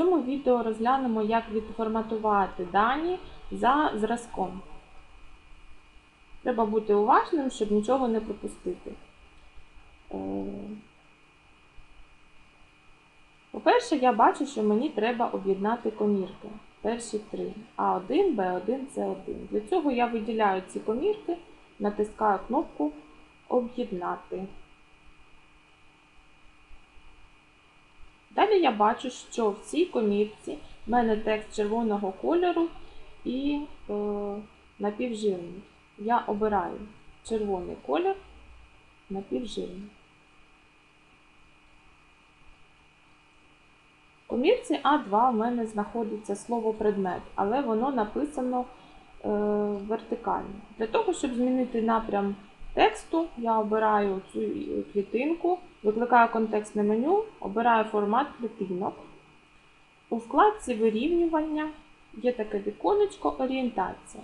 цьому відео розглянемо, як відформатувати дані за зразком. Треба бути уважним, щоб нічого не пропустити. Е, По-перше, я бачу, що мені треба об'єднати комірки. Перші три. А1, Б1, С1. Для цього я виділяю ці комірки, натискаю кнопку Об'єднати. Далі я бачу, що в цій комірці в мене текст червоного кольору і е, напівжирний. Я обираю червоний колір напівжирний. У комірці А2 в мене знаходиться слово предмет, але воно написано е, вертикально. Для того, щоб змінити напрям тексту, я обираю цю клітинку, викликаю контекстне меню, обираю формат клітинок. У вкладці вирівнювання є таке віконечко орієнтація.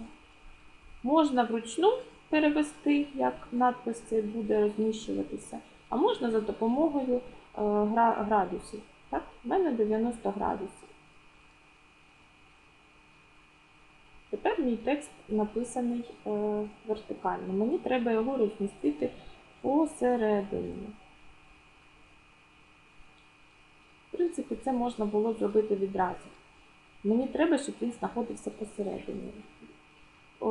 Можна вручну перевести, як надпис цей буде розміщуватися, а можна за допомогою е, градусів. В мене 90 градусів. Тепер мій текст написаний е, вертикально. Мені треба його розмістити посередині. В принципі, це можна було зробити відразу. Мені треба, щоб він знаходився посередині. О,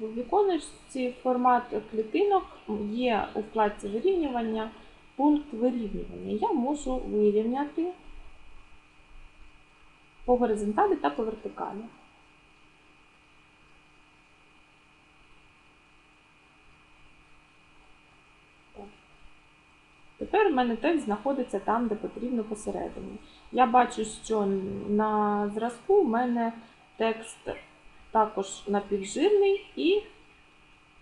В віконечці формат клітинок є у вкладці вирівнювання пункт вирівнювання. Я можу вирівняти по горизонталі та по вертикалі. Тепер в мене текст знаходиться там, де потрібно посередині. Я бачу, що на зразку в мене текст також напівжирний і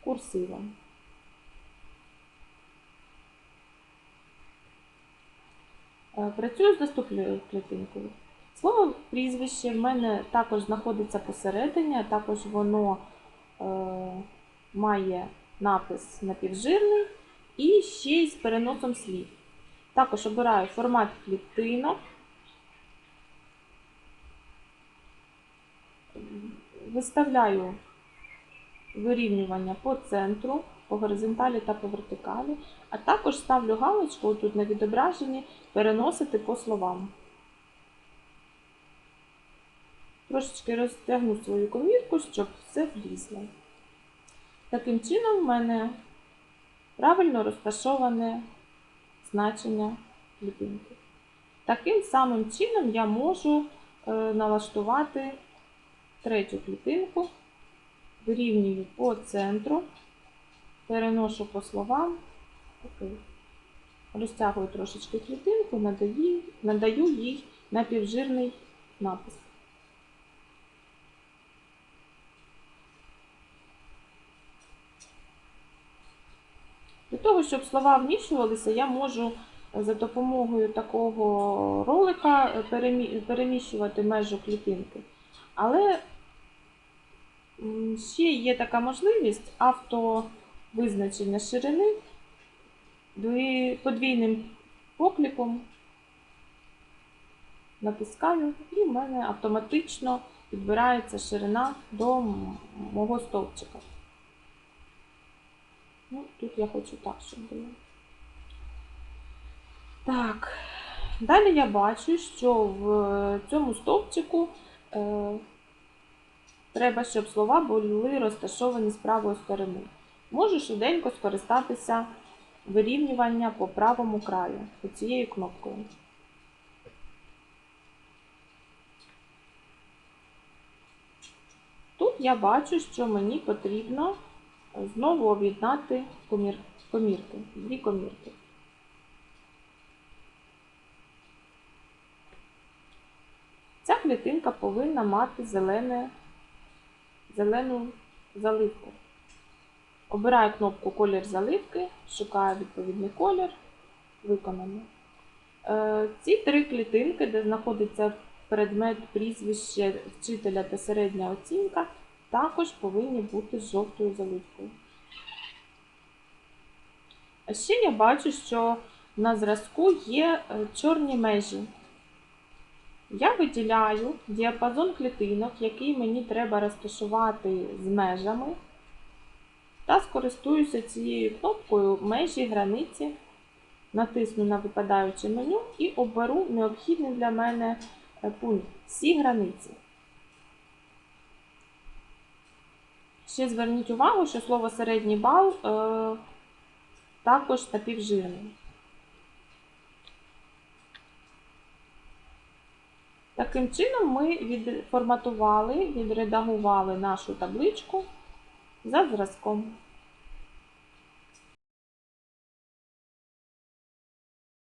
курсивом. Е, Працюю з наступною клітинкою. Слово прізвище в мене також знаходиться посередині, також воно е, має напис напівжирний і ще й з переносом слів. Також обираю формат клітинок. Виставляю вирівнювання по центру, по горизонталі та по вертикалі, а також ставлю галочку тут на відображенні переносити по словам. Трошечки розтягну свою комірку, щоб все влізло. Таким чином, в мене правильно розташоване значення клітинки. Таким самим чином я можу е, налаштувати третю клітинку, вирівнюю по центру, переношу по словам, розтягую трошечки клітинку, надаю, їй напівжирний напис. Для того, щоб слова вміщувалися, я можу за допомогою такого ролика е, переміщувати межу клітинки. Але ще є така можливість автовизначення ширини подвійним покліком натискаю, і в мене автоматично підбирається ширина до мого стовпчика. Ну, тут я хочу так, щоб було. Так. Далі я бачу, що в цьому стовпчику е, треба, щоб слова були розташовані з правої сторони. Можу швиденько скористатися вирівнювання по правому краю цією кнопкою. Тут я бачу, що мені потрібно знову об'єднати комір, комірки, дві комірки. Ця клітинка повинна мати зелене, зелену заливку. Обираю кнопку Колір заливки, шукаю відповідний колір, виконано. Е, Ці три клітинки, де знаходиться предмет, прізвище вчителя та середня оцінка, також повинні бути з жовтою заливкою. А ще я бачу, що на зразку є е, чорні межі. Я виділяю діапазон клітинок, який мені треба розташувати з межами, та скористуюся цією кнопкою межі границі, натисну на випадаюче меню і оберу необхідний для мене е, пункт всі границі. Ще зверніть увагу, що слово середній бал е, також напівжирний. Таким чином ми відформатували, відредагували нашу табличку за зразком.